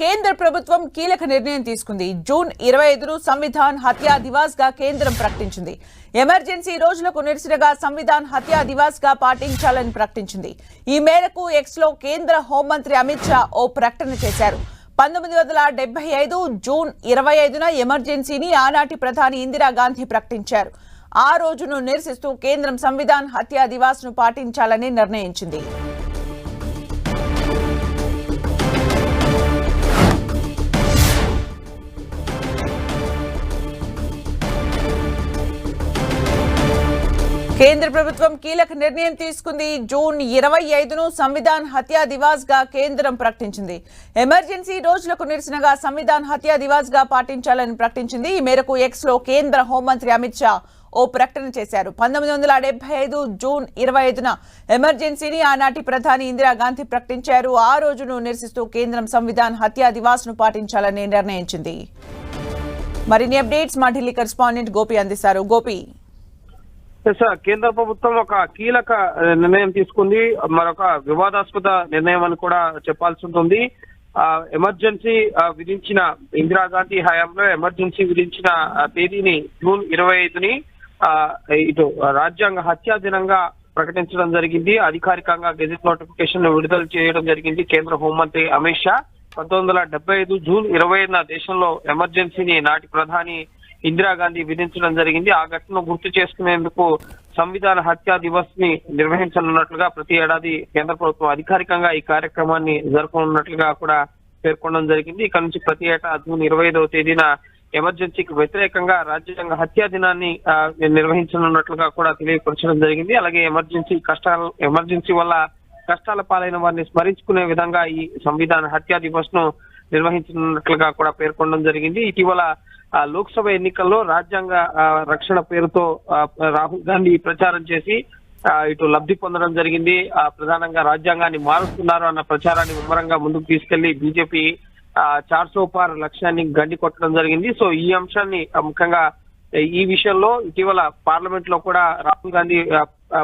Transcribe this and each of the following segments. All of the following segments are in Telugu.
కేంద్ర ప్రభుత్వం కీలక నిర్ణయం తీసుకుంది. జూన్ ఇరవై ఐదును సంవిధాన్ హత్యా దివాస్గా కేంద్రం ప్రకటించింది. ఎమర్జెన్సీ రోజులకు నిరసనగా సంవిధాన్ హత్యా దివాస్గా పాటించాలని ప్రకటించింది. ఈ మేరకు ఎక్స్లో కేంద్ర హోంమంత్రి అమిత్ షా ఓ ప్రకటన చేశారు. పంతొమ్మిది వందల డెబ్బై ఐదు జూన్ ఇరవై ఐదున ఎమర్జెన్సీని ఆనాటి ప్రధాని ఇందిరాగాంధీ ప్రకటించారు. ఆ రోజును నిరసిస్తూ కేంద్రం సంవిధాన్ హత్యా దివాస్ను పాటించాలని నిర్ణయించింది. కేంద్ర ప్రభుత్వం కీలక నిర్ణయం తీసుకుంది. జూన్ ఇరవై ఐదును సంవిధాన్ హత్యా దివాస్గా కేంద్రం ప్రకటించింది. ఎమర్జెన్సీ రోజులకు నిరసనగా సంవిధాన్ హత్యా దివాస్గా పాటించాలని ప్రకటించింది. ఈ మేరకు ఎక్స్లో కేంద్ర హోంమంత్రి అమిత్ షా ఓ ప్రకటన చేశారు. పంతొమ్మిది వందల డెబ్బై ఐదు జూన్ ఇరవై ఐదున ఎమర్జెన్సీని ఆనాటి ప్రధాని ఇందిరాగాంధీ ప్రకటించారు. ఆ రోజును నిరసిస్తూ కేంద్రం సంవిధాన్ హత్యా దివాస్ను పాటించాలని నిర్ణయించింది. మరిన్ని అప్డేట్స్ మా ఢిల్లీ కరెస్పాండెంట్ గోపి అందిస్తారు. గోపి. సార్ కేంద్ర ప్రభుత్వం ఒక కీలక eh, నిర్ణయం తీసుకుంది. మరొక వివాదాస్పద నిర్ణయం అని కూడా చెప్పాల్సి ఉంటుంది. ఆ, ఎమర్జెన్సీ విధించిన ఇందిరాగాంధీ హయాంలో ఎమర్జెన్సీ విధించిన తేదీని జూన్ ఇరవై ఐదుని ఆ, ఇటు రాజ్యాంగ హత్యా దినంగా ప్రకటించడం జరిగింది. అధికారికంగా గెజిట్ నోటిఫికేషన్ విడుదల చేయడం జరిగింది కేంద్ర హోంమంత్రి అమిత్ షా. పంతొమ్మిది వందల డెబ్బై ఐదు జూన్ ఇరవై ఐదున దేశంలో ఎమర్జెన్సీని నాటి ప్రధాని ఇందిరాగాంధీ విధించడం జరిగింది. ఆ ఘటనను గుర్తు చేసుకునేందుకు సంవిధాన హత్యా దివస్ని నిర్వహించనున్నట్లుగా ప్రతి ఏడాది కేంద్ర ప్రభుత్వం అధికారికంగా ఈ కార్యక్రమాన్ని జరపనున్నట్లుగా కూడా పేర్కొనడం జరిగింది. ఇక్కడ నుంచి ప్రతి ఏటా జూన్ ఇరవై ఐదవ తేదీన ఎమర్జెన్సీకి వ్యతిరేకంగా రాజ్యాంగ హత్యా దినాన్ని నిర్వహించనున్నట్లుగా కూడా తెలియపరచడం జరిగింది. అలాగే ఎమర్జెన్సీ కష్టాలు ఎమర్జెన్సీ వల్ల కష్టాల పాలైన వారిని స్మరించుకునే విధంగా ఈ సంవిధాన హత్యా దివస్ను నిర్వహించనున్నట్లుగా కూడా పేర్కొనడం జరిగింది. ఇటీవల లోక్సభ ఎన్నికల్లో రాజ్యాంగ ఆ, రక్షణ పేరుతో రాహుల్ గాంధీ ప్రచారం చేసి ఇటు లబ్ధి పొందడం జరిగింది. ఆ, ప్రధానంగా రాజ్యాంగాన్ని మారుస్తున్నారు అన్న ప్రచారాన్ని ముమ్మరంగా ముందుకు తీసుకెళ్ళి బీజేపీ చార్ సోపార్ లక్ష్యాన్ని గండి కొట్టడం జరిగింది. సో ఈ అంశాన్ని ముఖ్యంగా ఈ విషయంలో ఇటీవల పార్లమెంట్లో కూడా రాహుల్ గాంధీ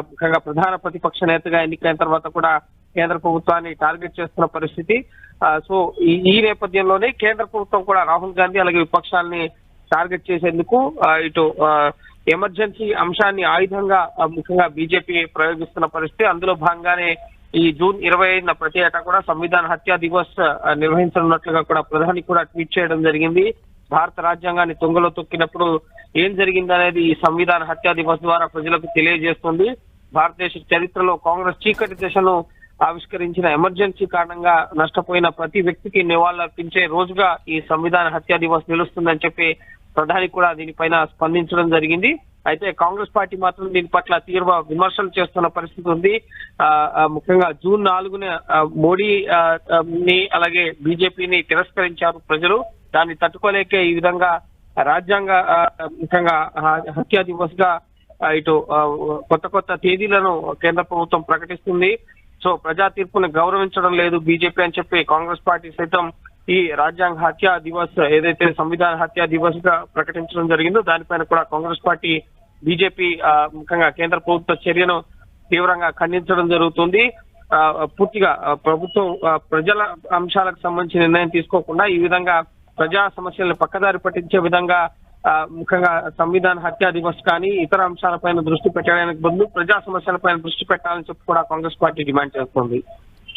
ముఖ్యంగా ప్రధాన ప్రతిపక్ష నేతగా ఎన్నికైన తర్వాత కూడా కేంద్ర ప్రభుత్వాన్ని టార్గెట్ చేస్తున్న పరిస్థితి. సో ఈ నేపథ్యంలోనే కేంద్ర ప్రభుత్వం కూడా రాహుల్ గాంధీ అలాగే విపక్షాల్ని టార్గెట్ చేసేందుకు ఇటు ఎమర్జెన్సీ అంశాన్ని ఆయుధంగా ముఖ్యంగా బీజేపీ ప్రయోగిస్తున్న పరిస్థితి. అందులో భాగంగానే ఈ జూన్ ఇరవై ఐదున ప్రతి ఏటా కూడా సంవిధాన హత్యా దివస్ నిర్వహించనున్నట్లుగా కూడా ప్రధాని కూడా ట్వీట్ చేయడం జరిగింది. భారత రాజ్యాంగాన్ని తొంగలో తొక్కినప్పుడు ఏం జరిగిందనేది ఈ సంవిధాన హత్యా దివస్ ద్వారా ప్రజలకు తెలియజేస్తుంది. భారతదేశ చరిత్రలో కాంగ్రెస్ చీకటి దశను ఆవిష్కరించిన ఎమర్జెన్సీ కారణంగా నష్టపోయిన ప్రతి వ్యక్తికి నివాళులర్పించే రోజుగా ఈ సంవిధాన హత్యా దివస్ నిలుస్తుందని చెప్పి ప్రధాని కూడా దీనిపైన స్పందించడం జరిగింది. అయితే కాంగ్రెస్ పార్టీ మాత్రం దీని పట్ల తీవ్ర విమర్శలు చేస్తున్న పరిస్థితి ఉంది. ఆ, ముఖ్యంగా జూన్ నాలుగున మోడీ ని అలాగే బీజేపీని తిరస్కరించారు ప్రజలు. దాన్ని తట్టుకోలేకే ఈ విధంగా రాజ్యాంగ ముఖ్యంగా హత్యా దివస్గా ఇటు కొత్త కొత్త తేదీలను కేంద్ర ప్రభుత్వం ప్రకటిస్తుంది. సో ప్రజా తీర్పును గౌరవించడం లేదు బీజేపీ అని చెప్పి కాంగ్రెస్ పార్టీ సైతం ఈ రాజ్యాంగ హత్యా దివస్ ఏదైతే సంవిధాన హత్యా దివస్గా ప్రకటించడం జరిగిందో దానిపైన కూడా కాంగ్రెస్ పార్టీ బీజేపీ ముఖ్యంగా కేంద్ర ప్రభుత్వ చర్యను తీవ్రంగా ఖండించడం జరుగుతుంది. ఆ, పూర్తిగా ప్రభుత్వం ప్రజల అంశాలకు సంబంధించి నిర్ణయం తీసుకోకుండా ఈ విధంగా ప్రజా సమస్యలను పక్కదారి పట్టించే విధంగా ముఖ్యంగా సంవిధాన హత్యా దివస్ కానీ ఇతర అంశాలపైన దృష్టి పెట్టడానికి బదులు ప్రజా సమస్యలపైన దృష్టి పెట్టాలని చెప్పి కూడా కాంగ్రెస్ పార్టీ డిమాండ్ చేస్తోంది.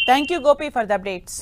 Thank you Gopi for the updates